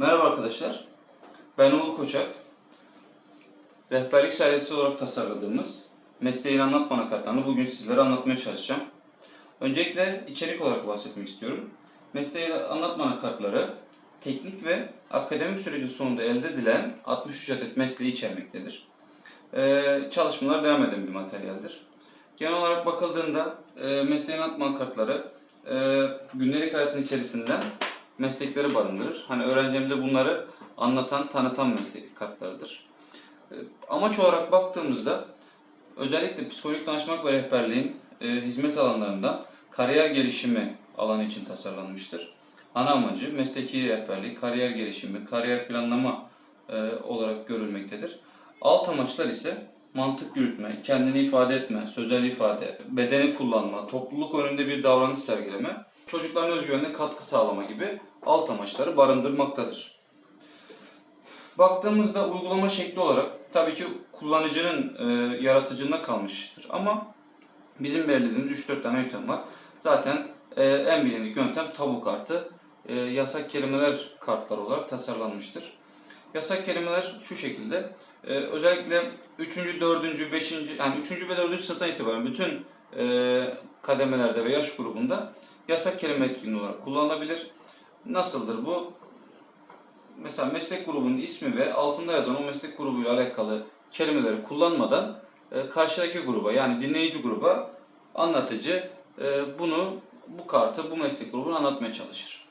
Merhaba arkadaşlar. Ben Uğur Koçak. Rehberlik sayesi olarak tasarladığımız mesleğin anlatma anakartlarını bugün sizlere anlatmaya çalışacağım. Öncelikle içerik olarak bahsetmek istiyorum. Mesleğin anlatma anakartları teknik ve akademik süreci sonunda elde edilen 63 adet mesleği içermektedir. Ee, çalışmalar devam eden bir materyaldir. Genel olarak bakıldığında e, mesleğin anlatma anakartları e, gündelik hayatın içerisinden meslekleri barındırır. Hani öğrencimize bunları anlatan, tanıtan meslek kartlarıdır. E, Amaç olarak baktığımızda özellikle psikolojik danışmak ve rehberliğin e, hizmet alanlarından kariyer gelişimi alanı için tasarlanmıştır. Ana amacı mesleki rehberlik, kariyer gelişimi, kariyer planlama e, olarak görülmektedir. Alt amaçlar ise mantık yürütme, kendini ifade etme, sözel ifade, bedeni kullanma, topluluk önünde bir davranış sergileme, çocukların özgüvenine katkı sağlama gibi alt amaçları barındırmaktadır. Baktığımızda uygulama şekli olarak tabii ki kullanıcının e, yaratıcılığına kalmıştır ama bizim belirlediğimiz 3-4 tane yöntem var. Zaten e, en bilindik yöntem tabu kartı, e, yasak kelimeler kartları olarak tasarlanmıştır. Yasak kelimeler şu şekilde. e, özellikle 3. 4. 5. yani 3. ve 4. sınıftan itibaren bütün e, kademelerde ve yaş grubunda yasak kelime etkinliği olarak kullanılabilir. Nasıldır bu? Mesela meslek grubunun ismi ve altında yazan o meslek grubuyla alakalı kelimeleri kullanmadan e, karşıdaki gruba yani dinleyici gruba anlatıcı e, bunu bu kartı bu meslek grubunu anlatmaya çalışır.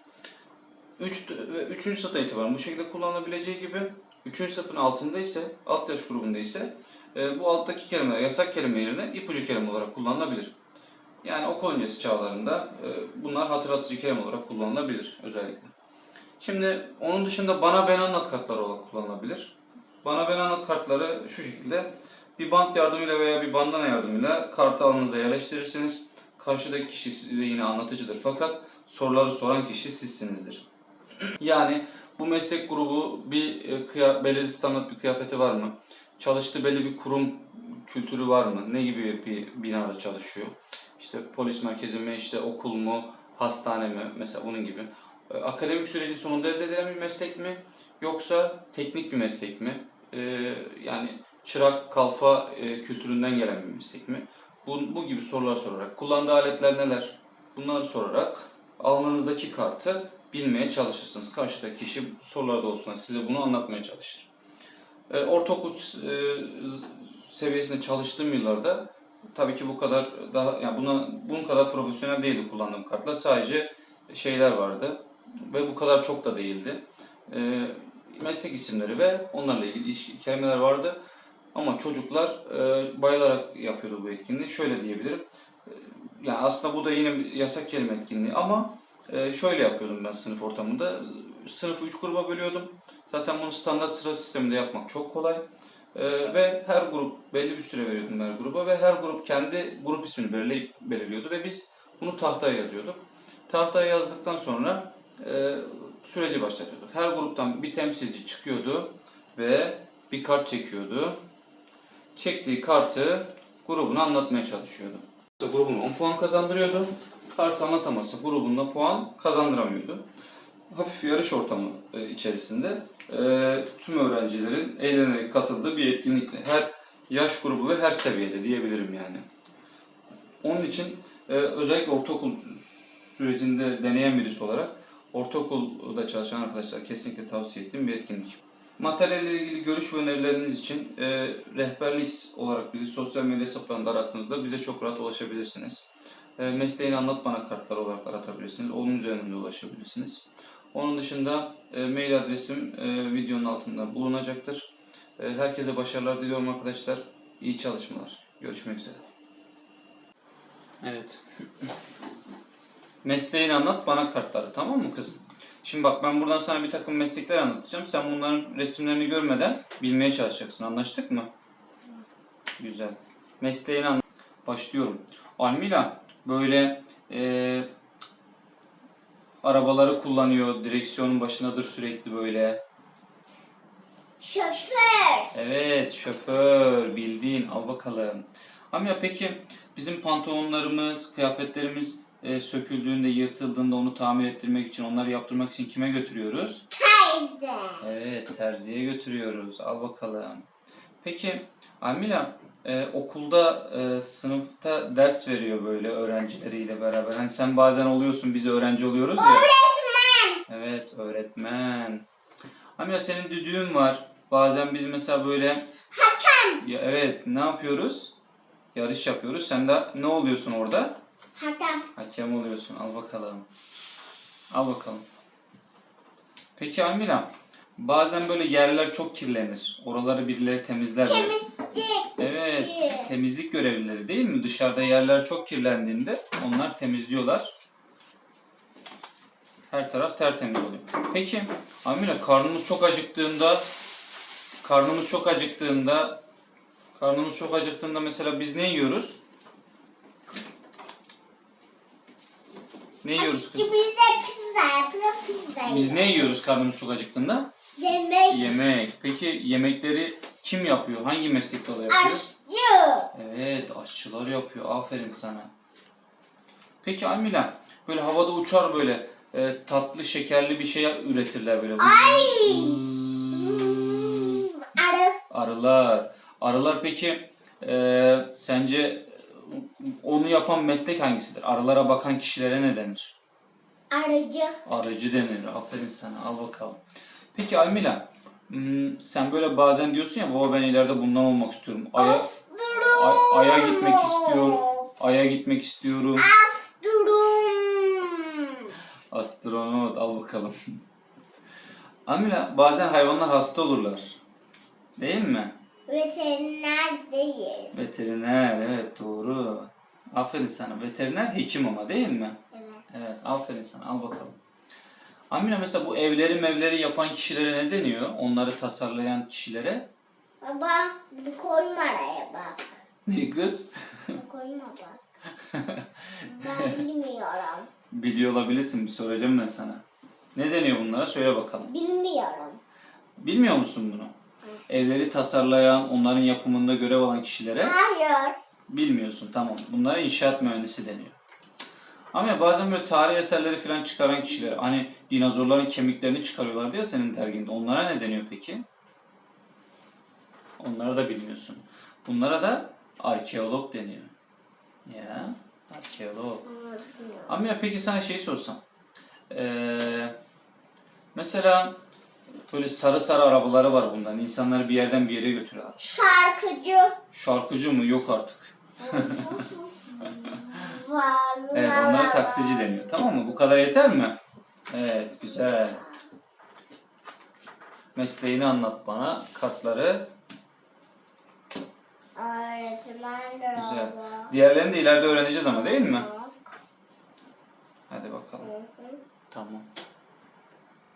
3 ve 3. sınıftan itibaren bu şekilde kullanılabileceği gibi 3. sınıfın altında ise alt yaş grubunda ise e, bu alttaki kelimeler yasak kelime yerine ipucu kelime olarak kullanılabilir. Yani okul öncesi çağlarında e, bunlar hatırlatıcı kelime olarak kullanılabilir özellikle. Şimdi onun dışında bana ben anlat kartları olarak kullanılabilir. Bana ben anlat kartları şu şekilde bir bant yardımıyla veya bir bandana yardımıyla kartı alnınıza yerleştirirsiniz. Karşıdaki kişi size yine anlatıcıdır fakat soruları soran kişi sizsinizdir. Yani bu meslek grubu bir e, belirli standart bir kıyafeti var mı? Çalıştığı belli bir kurum kültürü var mı? Ne gibi bir binada çalışıyor? İşte polis merkezi mi, işte okul mu, hastane mi? Mesela bunun gibi. E, Akademik sürecin sonunda elde edilen bir meslek mi? Yoksa teknik bir meslek mi? E, yani çırak, kalfa e, kültüründen gelen bir meslek mi? Bu, bu gibi sorular sorarak, kullandığı aletler neler? Bunları sorarak alnınızdaki kartı bilmeye çalışırsınız. Karşıdaki kişi sorularda olsun size bunu anlatmaya çalışır. Ortaokul seviyesinde çalıştığım yıllarda tabii ki bu kadar daha yani buna bunun kadar profesyonel değildi kullandığım kartlar. Sadece şeyler vardı ve bu kadar çok da değildi. E, meslek isimleri ve onlarla ilgili ilişki kelimeler vardı. Ama çocuklar e, bayılarak yapıyordu bu etkinliği. Şöyle diyebilirim. E, Yani aslında bu da yine yasak kelime etkinliği ama e, şöyle yapıyordum ben sınıf ortamında. Sınıfı 3 gruba bölüyordum. Zaten bunu standart sıra sisteminde yapmak çok kolay. E, ve her grup belli bir süre veriyordum her gruba ve her grup kendi grup ismini belirleyip belirliyordu ve biz bunu tahtaya yazıyorduk. Tahtaya yazdıktan sonra e, süreci başlatıyorduk. Her gruptan bir temsilci çıkıyordu ve bir kart çekiyordu. Çektiği kartı grubuna anlatmaya çalışıyordu. Grubuna 10 puan kazandırıyordu. Kartı anlatamazsa grubunda puan kazandıramıyordu. Hafif yarış ortamı e, içerisinde e, tüm öğrencilerin eğlenerek katıldığı bir etkinlikti. Her yaş grubu ve her seviyede diyebilirim yani. Onun için e, özellikle ortaokul sürecinde deneyen birisi olarak ortaokulda çalışan arkadaşlar kesinlikle tavsiye ettiğim bir etkinlik. Materyalle ilgili görüş ve önerileriniz için e, rehberlik olarak bizi sosyal medya hesaplarında arattığınızda bize çok rahat ulaşabilirsiniz. E, mesleğini anlat bana kartları olarak aratabilirsiniz. Onun üzerinden de ulaşabilirsiniz. Onun dışında e, mail adresim e, videonun altında bulunacaktır. E, herkese başarılar diliyorum arkadaşlar. İyi çalışmalar. Görüşmek üzere. Evet. Mesleğini anlat bana kartları tamam mı kızım? Şimdi bak ben buradan sana bir takım meslekler anlatacağım. Sen bunların resimlerini görmeden bilmeye çalışacaksın. Anlaştık mı? Güzel. Mesleğini anlat. Başlıyorum. Almila böyle eee, arabaları kullanıyor. Direksiyonun başındadır sürekli böyle. Şoför. Evet şoför bildiğin al bakalım. Amca peki bizim pantolonlarımız, kıyafetlerimiz e, söküldüğünde, yırtıldığında onu tamir ettirmek için, onları yaptırmak için kime götürüyoruz? teyze. Evet, terziye götürüyoruz. Al bakalım. Peki, Almila, e, okulda, e, sınıfta ders veriyor böyle öğrencileriyle beraber. Hani sen bazen oluyorsun, biz öğrenci oluyoruz ya. Öğretmen. Evet, öğretmen. Almila senin düdüğün var. Bazen biz mesela böyle, Hakem. ya evet, ne yapıyoruz? Yarış yapıyoruz. Sen de ne oluyorsun orada? Hakem. Hakem oluyorsun. Al bakalım. Al bakalım. Peki Almila, bazen böyle yerler çok kirlenir. Oraları birileri temizler. Temizlik. Temizlik görevlileri değil mi? Dışarıda yerler çok kirlendiğinde onlar temizliyorlar. Her taraf tertemiz oluyor. Peki Amira karnımız çok acıktığında karnımız çok acıktığında karnımız çok acıktığında mesela biz ne yiyoruz? Ne yiyoruz kız? Aşkı bize pizza yapıyor pizza. Biz ne yiyoruz karnımız çok acıktığında? Yemek. Yemek. Peki yemekleri kim yapıyor? Hangi meslek dalı yapıyor? Aşçı. Evet, aşçılar yapıyor. Aferin sana. Peki Almila, böyle havada uçar böyle e, tatlı, şekerli bir şey üretirler böyle. Ay. Arı. Arılar. Arılar peki e, sence onu yapan meslek hangisidir? Arılara bakan kişilere ne denir? Arıcı. Arıcı denir. Aferin sana. Al bakalım. Peki Almila, hmm, sen böyle bazen diyorsun ya baba ben ileride bundan olmak istiyorum. Aya, ay- aya gitmek istiyorum. Aya gitmek istiyorum. Astronot al bakalım. Amila bazen hayvanlar hasta olurlar. Değil mi? Veteriner değil. Veteriner evet doğru. Aferin sana. Veteriner hekim ama değil mi? Evet. Evet aferin sana al bakalım. Amina mesela bu evleri mevleri yapan kişilere ne deniyor? Onları tasarlayan kişilere. Baba bunu koyma araya bak. Ne kız? Bunu koyma bak. Ben bilmiyorum. Biliyor olabilirsin bir soracağım ben sana. Ne deniyor bunlara söyle bakalım. Bilmiyorum. Bilmiyor musun bunu? Evleri tasarlayan, onların yapımında görev alan kişilere Hayır. Bilmiyorsun tamam. Bunlara inşaat mühendisi deniyor. Ama ya bazen böyle tarih eserleri falan çıkaran kişiler hani dinozorların kemiklerini çıkarıyorlar diye senin derginde. Onlara ne deniyor peki? Onları da bilmiyorsun. Bunlara da arkeolog deniyor. Ya arkeolog. Ama ya peki sana şey sorsam. Ee, mesela böyle sarı sarı arabaları var bunların. İnsanları bir yerden bir yere götürüyorlar. Şarkıcı. Şarkıcı mı? Yok artık. Vallahi. Evet onlara taksici deniyor. Tamam mı? Bu kadar yeter mi? Evet güzel. Mesleğini anlat bana. Kartları. Güzel. Diğerlerini de ileride öğreneceğiz ama değil mi? Hadi bakalım. Tamam.